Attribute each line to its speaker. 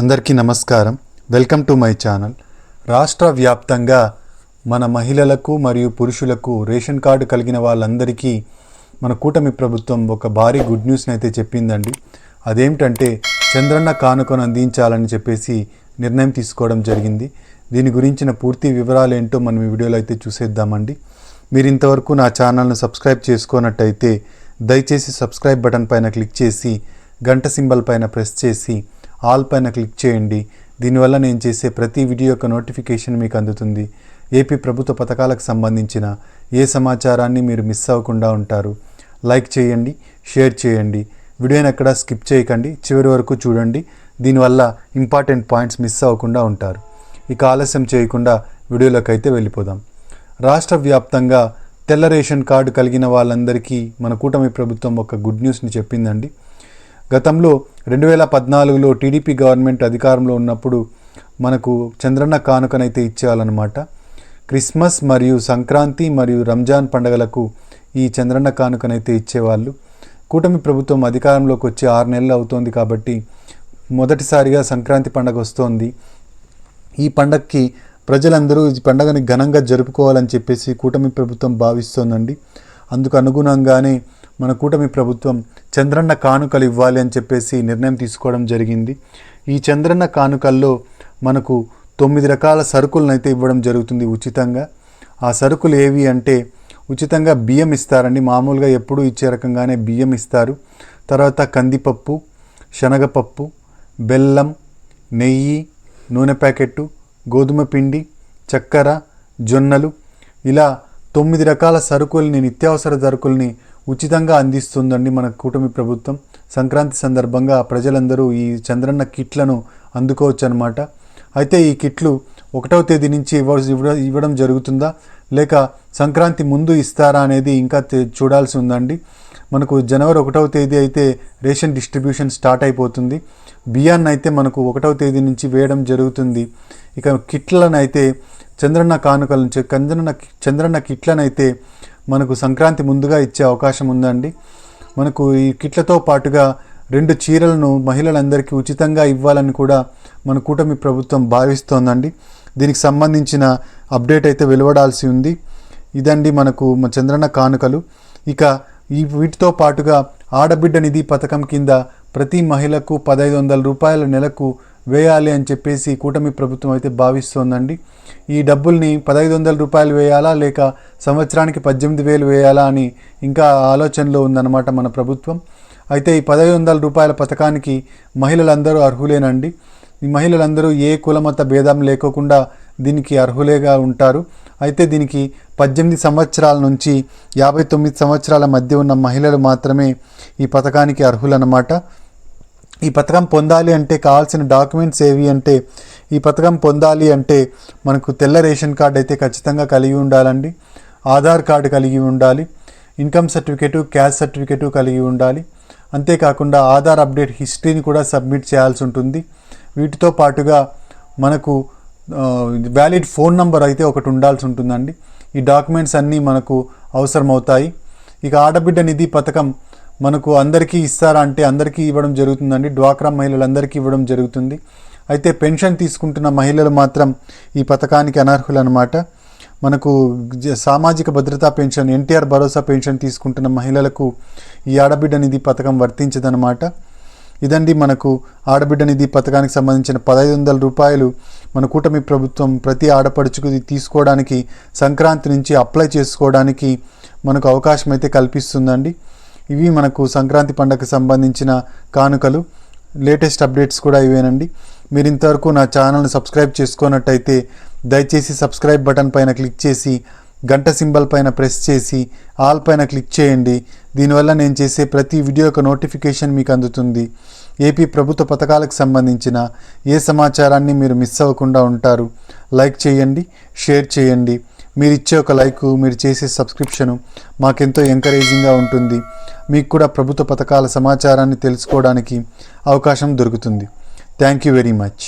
Speaker 1: అందరికీ నమస్కారం. Welcome to my channel. రాష్ట్ర వ్యాప్తంగా మన మహిళలకు మరియు పురుషులకు రేషన్ కార్డు కలిగిన వాళ్ళందరికీ మన కూటమి ప్రభుత్వం ఒక భారీ గుడ్ న్యూస్ని అయితే చెప్పిందండి. అదేమిటంటే చంద్రన్న కానుకను అందించాలని చెప్పేసి నిర్ణయం తీసుకోవడం జరిగింది. దీని గురించిన పూర్తి వివరాలు ఏంటో మనం ఈ వీడియోలో అయితే చూసేద్దామండి. మీరు ఇంతవరకు నా ఛానల్ను సబ్స్క్రైబ్ చేసుకున్నట్టయితే దయచేసి సబ్స్క్రైబ్ బటన్ పైన క్లిక్ చేసి గంట సింబల్ పైన ప్రెస్ చేసి ఆల్ పైన క్లిక్ చేయండి. దీనివల్ల నేను చేసే ప్రతి వీడియో యొక్క నోటిఫికేషన్ మీకు అందుతుంది. ఏపీ ప్రభుత్వ పథకాలకు సంబంధించిన ఏ సమాచారాన్ని మీరు మిస్ అవ్వకుండా ఉంటారు. లైక్ చేయండి షేర్ చేయండి. వీడియోని ఎక్కడ స్కిప్ చేయకండి. చివరి వరకు చూడండి. దీనివల్ల ఇంపార్టెంట్ పాయింట్స్ మిస్ అవ్వకుండా ఉంటారు. ఇక ఆలస్యం చేయకుండా వీడియోలోకి అయితే వెళ్ళిపోదాం. రాష్ట్ర వ్యాప్తంగా తెల్ల రేషన్ కార్డు కలిగిన వాళ్ళందరికీ మన కూటమి ప్రభుత్వం ఒక గుడ్ న్యూస్ని చెప్పిందండి. గతంలో రెండు వేల పద్నాలుగులో టీడీపీ గవర్నమెంట్ అధికారంలో ఉన్నప్పుడు మనకు చంద్రన్న కానుకనైతే ఇచ్చేయాలన్నమాట. క్రిస్మస్ మరియు సంక్రాంతి మరియు రంజాన్ పండగలకు ఈ చంద్రన్న కానుకనైతే ఇచ్చేవాళ్ళు. కూటమి ప్రభుత్వం అధికారంలోకి వచ్చి ఆరు నెలలు అవుతోంది కాబట్టి మొదటిసారిగా సంక్రాంతి పండగ వస్తోంది. ఈ పండగకి ప్రజలందరూ ఈ పండగని ఘనంగా జరుపుకోవాలని చెప్పేసి కూటమి ప్రభుత్వం భావిస్తోందండి. అందుకు అనుగుణంగానే మన కూటమి ప్రభుత్వం చంద్రన్న కానుకలు ఇవ్వాలి అని చెప్పేసి నిర్ణయం తీసుకోవడం జరిగింది. ఈ చంద్రన్న కానుకల్లో మనకు తొమ్మిది రకాల సరుకులను అయితే ఇవ్వడం జరుగుతుంది ఉచితంగా. ఆ సరుకులు ఏవి అంటే ఉచితంగా బియ్యం ఇస్తారండి. మామూలుగా ఎప్పుడూ ఇచ్చే రకంగానే బియ్యం ఇస్తారు. తర్వాత కందిపప్పు శనగపప్పు బెల్లం నెయ్యి నూనె ప్యాకెట్టు గోధుమ పిండి చక్కెర జొన్నలు. ఇలా తొమ్మిది రకాల సరుకుల్ని నిత్యావసర సరుకుల్ని ఉచితంగా అందిస్తుందండి మన కూటమి ప్రభుత్వం. సంక్రాంతి సందర్భంగా ప్రజలందరూ ఈ చంద్రన్న కిట్లను అందుకోవచ్చు అనమాట అయితే ఈ కిట్లు ఒకటవ తేదీ నుంచి ఇవ్వ ఇవ్వడం ఇవ్వడం జరుగుతుందా? లేక సంక్రాంతి ముందు ఇస్తారా అనేది ఇంకా చూడాల్సి ఉందండి. మనకు జనవరి ఒకటవ తేదీ అయితే రేషన్ డిస్ట్రిబ్యూషన్ స్టార్ట్ అయిపోతుంది. బియ్యాన్ని అయితే మనకు ఒకటవ తేదీ నుంచి వేయడం జరుగుతుంది. ఇక కిట్లను అయితే చంద్రన్న కానుకల నుంచి చంద్రన్న చంద్రన్న కిట్లను అయితే మనకు సంక్రాంతి ముందుగా ఇచ్చే అవకాశం ఉందండి. మనకు ఈ కిట్లతో పాటుగా రెండు చీరలను మహిళలందరికీ ఉచితంగా ఇవ్వాలని కూడా మన కూటమి ప్రభుత్వం భావిస్తోందండి. దీనికి సంబంధించిన అప్డేట్ అయితే వెలువడాల్సి ఉంది. ఇదండి మనకు మన చంద్రన్న కానుకలు. ఇక ఈ వీటితో పాటుగా ఆడబిడ్డ నిధి పథకం కింద ప్రతి మహిళకు పదహైదు వందల రూపాయల నెలకు వేయాలి అని చెప్పేసి కూటమి ప్రభుత్వం అయితే భావిస్తోందండి. ఈ డబ్బుల్ని పదహైదు వందల రూపాయలు వేయాలా లేక సంవత్సరానికి పద్దెనిమిది వేలు వేయాలా అని ఇంకా ఆలోచనలో ఉందన్నమాట మన ప్రభుత్వం. అయితే ఈ పదహైదు వందల రూపాయల పథకానికి మహిళలందరూ అర్హులేనండి. ఈ మహిళలందరూ ఏ కులమత భేదం లేకోకుండా దీనికి అర్హులేగా ఉంటారు. అయితే దీనికి పద్దెనిమిది సంవత్సరాల నుంచి యాభై తొమ్మిది సంవత్సరాల మధ్య ఉన్న మహిళలు మాత్రమే ఈ పథకానికి అర్హులన్నమాట. ఈ పథకం పొందాలి అంటే కావాల్సిన డాక్యుమెంట్స్ ఏవి అంటే ఈ పథకం పొందాలి అంటే మనకు తెల్ల రేషన్ కార్డు అయితే ఖచ్చితంగా కలిగి ఉండాలండి. ఆధార్ కార్డు కలిగి ఉండాలి. ఇన్కమ్ సర్టిఫికేటు క్యాష్ సర్టిఫికేటు కలిగి ఉండాలి. అంతేకాకుండా ఆధార్ అప్డేట్ హిస్టరీని కూడా సబ్మిట్ చేయాల్సి ఉంటుంది. వీటితో పాటుగా మనకు వ్యాలిడ్ ఫోన్ నంబర్ అయితే ఒకటి ఉండాల్సి ఉంటుందండి. ఈ డాక్యుమెంట్స్ అన్నీ మనకు అవసరమవుతాయి. ఇక ఆడబిడ్డ నిధి పథకం మనకు అందరికీ ఇస్తారా అంటే అందరికీ ఇవ్వడం జరుగుతుందండి. డ్వాక్రా మహిళలందరికీ ఇవ్వడం జరుగుతుంది. అయితే పెన్షన్ తీసుకుంటున్న మహిళలు మాత్రం ఈ పథకానికి అనర్హులు అనమాట మనకు సామాజిక భద్రతా పెన్షన్ ఎన్టీఆర్ భరోసా పెన్షన్ తీసుకుంటున్న మహిళలకు ఈ ఆడబిడ్డ నిధి పథకం వర్తించదనమాట ఇదండి మనకు ఆడబిడ్డ నిధి పథకానికి సంబంధించిన పదహైదు వందల రూపాయలు మన కూటమి ప్రభుత్వం ప్రతి ఆడపడుచుకు తీసుకోవడానికి సంక్రాంతి నుంచి అప్లై చేసుకోవడానికి మనకు అవకాశం అయితే కల్పిస్తుందండి. ఇవి మనకు సంక్రాంతి పండగకు సంబంధించిన కానుకలు. లేటెస్ట్ అప్డేట్స్ కూడా ఇవేనండి. మీరు ఇంతవరకు నా ఛానల్ని సబ్స్క్రైబ్ చేసుకున్నట్టయితే దయచేసి సబ్స్క్రైబ్ బటన్ పైన క్లిక్ చేసి గంట సింబల్ పైన ప్రెస్ చేసి ఆల్ పైన క్లిక్ చేయండి. దీనివల్ల నేను చేసే ప్రతి వీడియో యొక్క నోటిఫికేషన్ మీకు అందుతుంది. ఏపీ ప్రభుత్వ పథకాలకు సంబంధించిన ఏ సమాచారాన్ని మీరు మిస్ అవ్వకుండా ఉంటారు లైక్ చేయండి షేర్ చేయండి. మీరు ఇచ్చే ఒక లైకు మీరు చేసే సబ్స్క్రిప్షను మాకెంతో ఎంకరేజింగ్గా ఉంటుంది. మీకు కూడా ప్రభుత్వ పథకాల సమాచారాన్ని తెలుసుకోవడానికి అవకాశం దొరుకుతుంది. Thank you very much